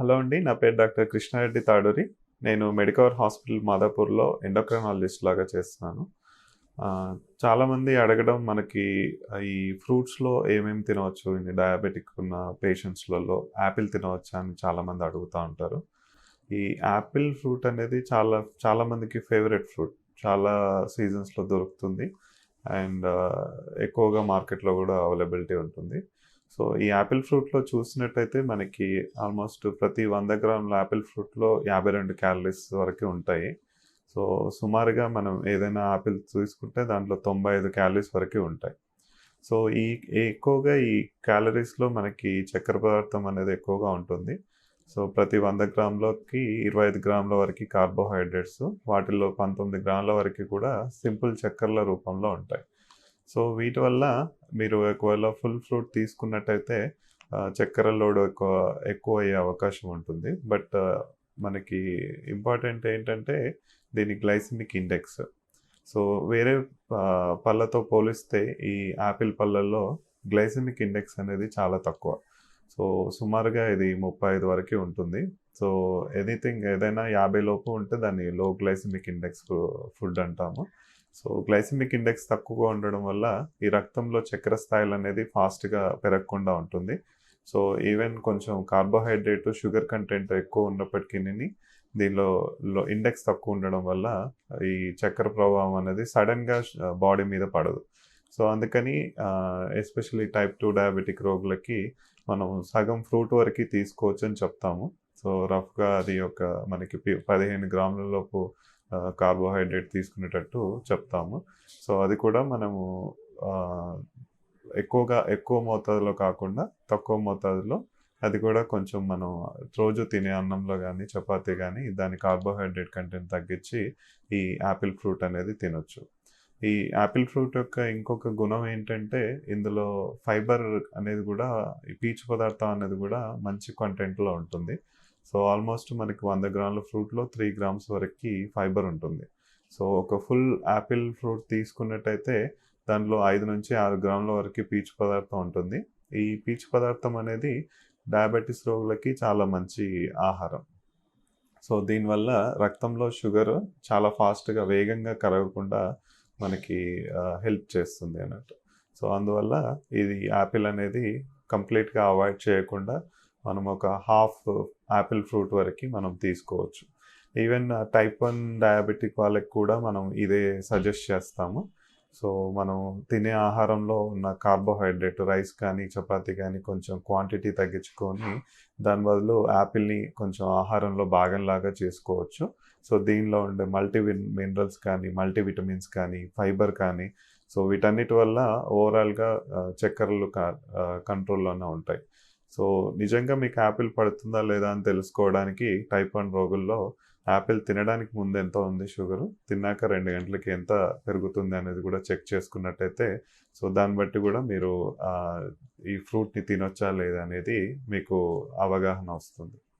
Hello అండి నా పేరు డాక్టర్ కృష్ణారెడ్డి తాడూరి. నేను మెడికవర్ హాస్పిటల్ మాదాపూర్లో ఎండోక్రనాలజిస్ట్ లాగా చేస్తున్నాను. చాలామంది అడగడం మనకి ఈ ఫ్రూట్స్లో ఏమేమి తినవచ్చు ఇన్ని డయాబెటిక్ ఉన్న పేషెంట్స్లలో యాపిల్ తినవచ్చా అని చాలామంది అడుగుతూ ఉంటారు. ఈ యాపిల్ ఫ్రూట్ అనేది చాలా చాలామందికి ఫేవరెట్ ఫ్రూట్. చాలా సీజన్స్లో దొరుకుతుంది. అండ్ ఎక్కువగా మార్కెట్లో కూడా అవైలబిలిటీ ఉంటుంది. సో ఈ యాపిల్ ఫ్రూట్లో చూసినట్టయితే మనకి ఆల్మోస్ట్ ప్రతి వంద గ్రాముల యాపిల్ ఫ్రూట్లో యాభై రెండు క్యాలరీస్ వరకు ఉంటాయి. సో సుమారుగా మనం ఏదైనా యాపిల్ తీసుకుంటే దాంట్లో తొంభై ఐదు క్యాలరీస్ వరకు ఉంటాయి. సో ఈ ఎక్కువగా ఈ క్యాలరీస్లో మనకి చక్కెర పదార్థం అనేది ఎక్కువగా ఉంటుంది. సో ప్రతి వంద గ్రాములకి ఇరవై ఐదు గ్రాముల వరకు కార్బోహైడ్రేట్స్ వాటిల్లో పంతొమ్మిది గ్రాముల వరకు కూడా సింపుల్ చక్కెరల రూపంలో ఉంటాయి. సో వీటి వల్ల మీరు ఒకవేళ ఫుల్ ఫ్రూట్ తీసుకున్నట్టయితే చక్కెర లోడ్ ఎక్కువ ఎక్కువ అయ్యే అవకాశం ఉంటుంది. బట్ మనకి ఇంపార్టెంట్ ఏంటంటే దీని గ్లైసిమిక్ ఇండెక్స్. సో వేరే పళ్ళతో పోలిస్తే ఈ యాపిల్ పళ్ళల్లో గ్లైసిమిక్ ఇండెక్స్ అనేది చాలా తక్కువ. సో సుమారుగా ఇది ముప్పై ఐదు వరకు ఉంటుంది. సో ఎనీథింగ్ ఏదైనా యాభై లోపు ఉంటే దాన్ని లో గ్లైసిమిక్ ఇండెక్స్ ఫుడ్ అంటాము. సో గ్లైసిమిక్ ఇండెక్స్ తక్కువగా ఉండడం వల్ల ఈ రక్తంలో చక్కెర స్థాయిలు అనేది ఫాస్ట్గా పెరగకుండా ఉంటుంది. సో ఈవెన్ కొంచెం కార్బోహైడ్రేట్ షుగర్ కంటెంట్ ఎక్కువ ఉన్నప్పటికీ దీనిలో ఇండెక్స్ తక్కువ ఉండడం వల్ల ఈ చక్కెర ప్రభావం అనేది సడన్గా బాడీ మీద పడదు. సో అందుకని ఎస్పెషల్లీ టైప్ టూ డయాబెటిక్ రోగులకి మనం సగం ఫ్రూట్ వరకు తీసుకోవచ్చు అని చెప్తాము. సో రఫ్గా అది ఒక మనకి పదిహేను గ్రాముల లోపు కార్బోహైడ్రేట్ తీసుకునేటట్టు చెప్తాము. సో అది కూడా మనము ఎక్కువగా ఎక్కువ మోతాదులో కాకుండా తక్కువ మోతాదులో అది కూడా కొంచెం మనం రోజు తినే అన్నంలో కానీ చపాతీ కానీ దాని కార్బోహైడ్రేట్ కంటెంట్ తగ్గించి ఈ యాపిల్ ఫ్రూట్ అనేది తినొచ్చు. ఈ యాపిల్ ఫ్రూట్ యొక్క ఇంకొక గుణం ఏంటంటే ఇందులో ఫైబర్ అనేది కూడా ఈ పీచు పదార్థం అనేది కూడా మంచి కంటెంట్లో ఉంటుంది. సో ఆల్మోస్ట్ మనకి వంద గ్రాముల ఫ్రూట్లో త్రీ గ్రామ్స్ వరకు ఫైబర్ ఉంటుంది. సో ఒక ఫుల్ యాపిల్ ఫ్రూట్ తీసుకున్నట్టయితే దానిలో ఐదు నుంచి ఆరు గ్రాముల వరకు పీచు పదార్థం ఉంటుంది. ఈ పీచు పదార్థం అనేది డయాబెటీస్ రోగులకి చాలా మంచి ఆహారం. సో దీనివల్ల రక్తంలో షుగర్ చాలా ఫాస్ట్గా వేగంగా కరగకుండా మనకి హెల్ప్ చేస్తుంది అన్నట్టు. సో అందువల్ల ఇది యాపిల్ అనేది కంప్లీట్గా అవాయిడ్ చేయకుండా మనం ఒక హాఫ్ యాపిల్ ఫ్రూట్ వరకు మనం తీసుకోవచ్చు. ఈవెన్ టైప్ వన్ డయాబెటిక్ వాళ్ళకి కూడా మనం ఇదే సజెస్ట్ చేస్తాము. సో మనం తినే ఆహారంలో ఉన్న కార్బోహైడ్రేట్ రైస్ కానీ చపాతీ కానీ కొంచెం క్వాంటిటీ తగ్గించుకొని దాని బదులు యాపిల్ని కొంచెం ఆహారంలో భాగంలాగా చేసుకోవచ్చు. సో దీనిలో ఉండే మల్టీ మినరల్స్ కానీ మల్టీ విటమిన్స్ కానీ ఫైబర్ కానీ సో వీటన్నిటి వల్ల ఓవరాల్గా uh, చక్కెరలు కంట్రోల్లోనే uh, ఉంటాయి. సో నిజంగా మీకు యాపిల్ పడుతుందా లేదా అని తెలుసుకోవడానికి టైప్ వన్ రోగుల్లో యాపిల్ తినడానికి ముందు ఎంత ఉంది షుగరు? తిన్నాక రెండు గంటలకి ఎంత పెరుగుతుంది అనేది కూడా చెక్ చేసుకున్నట్టయితే సో దాన్ని బట్టి కూడా మీరు ఈ ఫ్రూట్ని తినొచ్చా లేదా అనేది మీకు అవగాహన వస్తుంది.